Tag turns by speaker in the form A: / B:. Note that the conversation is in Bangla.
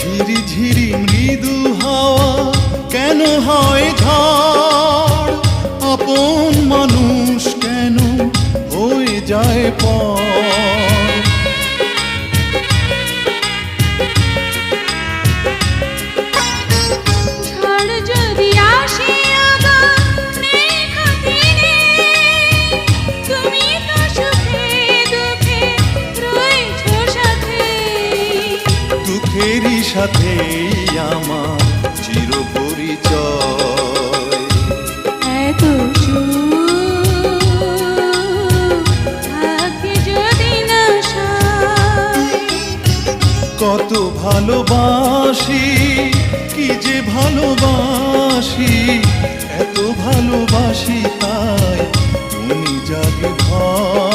A: ঝিরি ঝিরি মৃদু হাওয়া কেন হয় ঝড় আপন মানুষ কেন হয়ে যায় পর?
B: ঝড়
A: সাথে আমার চির পরিচয়
B: এত সুখ থাকে যদি না সয়
A: কত ভালোবাসি কি যে ভালোবাসি এত ভালোবাসি তাই তুমি যাবে ভয়।